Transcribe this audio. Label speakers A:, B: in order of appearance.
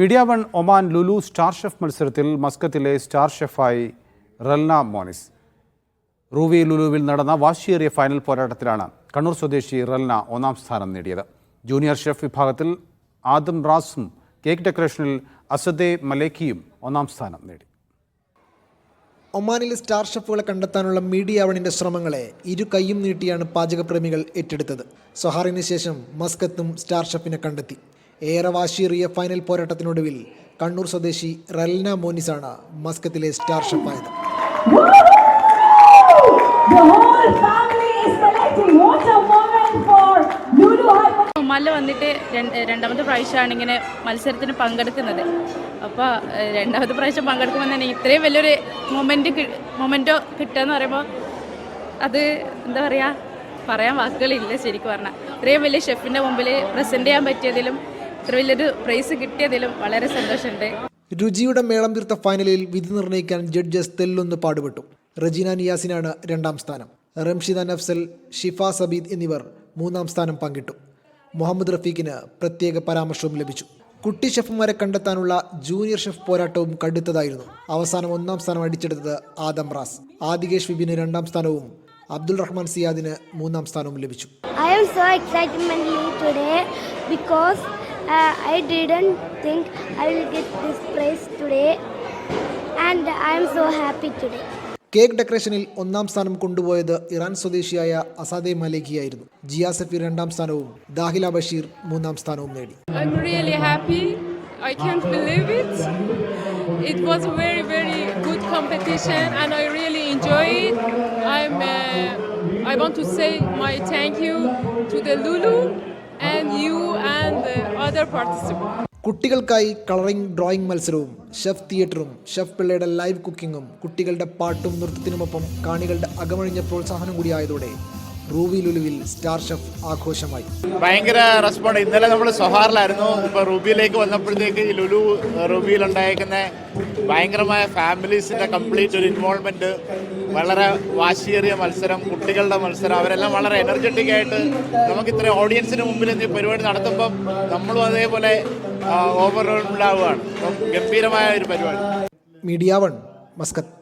A: Media one Oman Lulu star chef മത്സരത്തിൽ മസ്കത്തിലെ star ഷെഫായി റൽന മോനിസ്. റൂവി ലുലുവിൽ നടന്ന വാശിയേറിയ ഫൈനൽ പോരാട്ടത്തിലാണ് കണ്ണൂർ സ്വദേശി റൽന ഒന്നാം സ്ഥാനം നേടിയത്. ജൂനിയർ ഷെഫ് വിഭാഗത്തിൽ ആദം റാസും കേക്ക് ഡെക്കറേഷനിൽ അസദെ മലേക്കിയും ഒന്നാം സ്ഥാനം നേടി.
B: ഒമാനിലെ സ്റ്റാർ ഷെഫുകളെ കണ്ടെത്താനുള്ള മീഡിയ അവണിന്റെ ശ്രമങ്ങളെ ഇരു കൈയും നീട്ടിയാണ് പാചകപ്രേമികൾ ഏറ്റെടുത്തത്. സൊഹാറിന് ശേഷം മസ്കത്തും സ്റ്റാർ ഷെഫിനെ കണ്ടെത്തി. ഏറെ വാശിയേറിയ ഫൈനൽ പോരാട്ടത്തിനൊടുവിൽ കണ്ണൂർ സ്വദേശി റൽന മോനിസാണ് മസ്കത്തിലെ സ്റ്റാർ ഷെഫായത്.
C: മല്ല വന്നിട്ട് രണ്ട് രണ്ടാമത്തെ പ്രാവശ്യമാണ് ഇങ്ങനെ മത്സരത്തിന് പങ്കെടുക്കുന്നത്. അപ്പോൾ രണ്ടാമത്തെ പ്രാവശ്യം പങ്കെടുക്കുമ്പോൾ തന്നെ ഇത്രയും വലിയൊരു മൊമെന്റ് മൊമെന്റോ കിട്ടുക എന്ന് പറയുമ്പോൾ അത് എന്താ പറയുക പറയാൻ വാക്കുകളില്ല ശരിക്കും പറഞ്ഞാൽ ഇത്രയും വലിയ ഷെഫിന്റെ മുമ്പിൽ പ്രസന്റ് ചെയ്യാൻ പറ്റിയതിലും ഇത്ര വലിയൊരു പ്രൈസ് കിട്ടിയതിലും വളരെ സന്തോഷമുണ്ട്.
B: രുചിയുടെ മേളം തീർത്ത ഫൈനലിൽ വിധി നിർണയിക്കാൻ ജഡ്ജസ് തെല്ലൊന്ന് പാടുപെട്ടു. റജീന നിയാസിനാണ് രണ്ടാം സ്ഥാനം. റംഷിദ നഫ്സൽ ഷിഫ സബീദ് എന്നിവർ മൂന്നാം സ്ഥാനം പങ്കിട്ടു. മുഹമ്മദ് റഫീഖിന് പ്രത്യേക പരാമർശവും ലഭിച്ചു. കുട്ടി ഷെഫുമാരെ കണ്ടെത്താനുള്ള ജൂനിയർ ഷെഫ് പോരാട്ടവും കടുത്തതായിരുന്നു. അവസാനം ഒന്നാം സ്ഥാനം അടിച്ചെടുത്തത് ആദം റാസ്. ആദികേഷ് വിബിന് രണ്ടാം സ്ഥാനവും അബ്ദുൾ റഹ്മാൻ സിയാദിന് മൂന്നാം സ്ഥാനവും ലഭിച്ചു.
D: I am so excitement today uh, I didn't think I will get this prize today and I am so happy today.
B: Cake ഡെക്കറേഷനിൽ ഒന്നാം സ്ഥാനം കൊണ്ടുപോയത് ഇറാൻ സ്വദേശിയായ അസാദെ മലേഖിയായിരുന്നു ജിയ സഫീർ രണ്ടാം സ്ഥാനവും ദാഹില ബഷീർ മൂന്നാം സ്ഥാനവും നേടി
E: I'm really happy. I can't believe it. It was a very, very good competition and I really enjoy it. I'm, uh, I want to say my thank you to the Lulu and you and
B: കുട്ടികൾക്കായി colouring drawing മത്സരവും chef തിയേറ്ററും chef പിള്ളയുടെ live കുക്കിങ്ങും കുട്ടികളുടെ പാട്ടും നൃത്തത്തിനുമൊപ്പം കാണികളുടെ അകമഴിഞ്ഞ പ്രോത്സാഹനം കൂടിയായതോടെ റൂവി ലുലുവിൽ സ്റ്റാർ ഷെഫ് ആഘോഷമായി.
F: ഭയങ്കര റെസ്പോണ്ട്. ഇന്നലെ നമ്മൾ സൊഹാറിലായിരുന്നു. ഇപ്പോൾ റൂബിയിലേക്ക് വന്നപ്പോഴത്തേക്ക് ഈ ലുലു റൂബിയിൽ ഉണ്ടായിരിക്കുന്ന ഭയങ്കരമായ ഫാമിലീസിന്റെ കംപ്ലീറ്റ് ഒരു ഇൻവോൾവ്മെന്റ് വളരെ വാശിയേറിയ മത്സരം കുട്ടികളുടെ മത്സരം അവരെല്ലാം വളരെ എനർജറ്റിക് ആയിട്ട് നമുക്ക് ഇത്ര ഓഡിയൻസിന് മുമ്പിൽ ഈ പരിപാടി നടത്തുമ്പോൾ നമ്മളും അതേപോലെ ഓവർ ഉണ്ടാവുകയാണ് ഗംഭീരമായ ഒരു പരിപാടി.
B: Media one Muscat.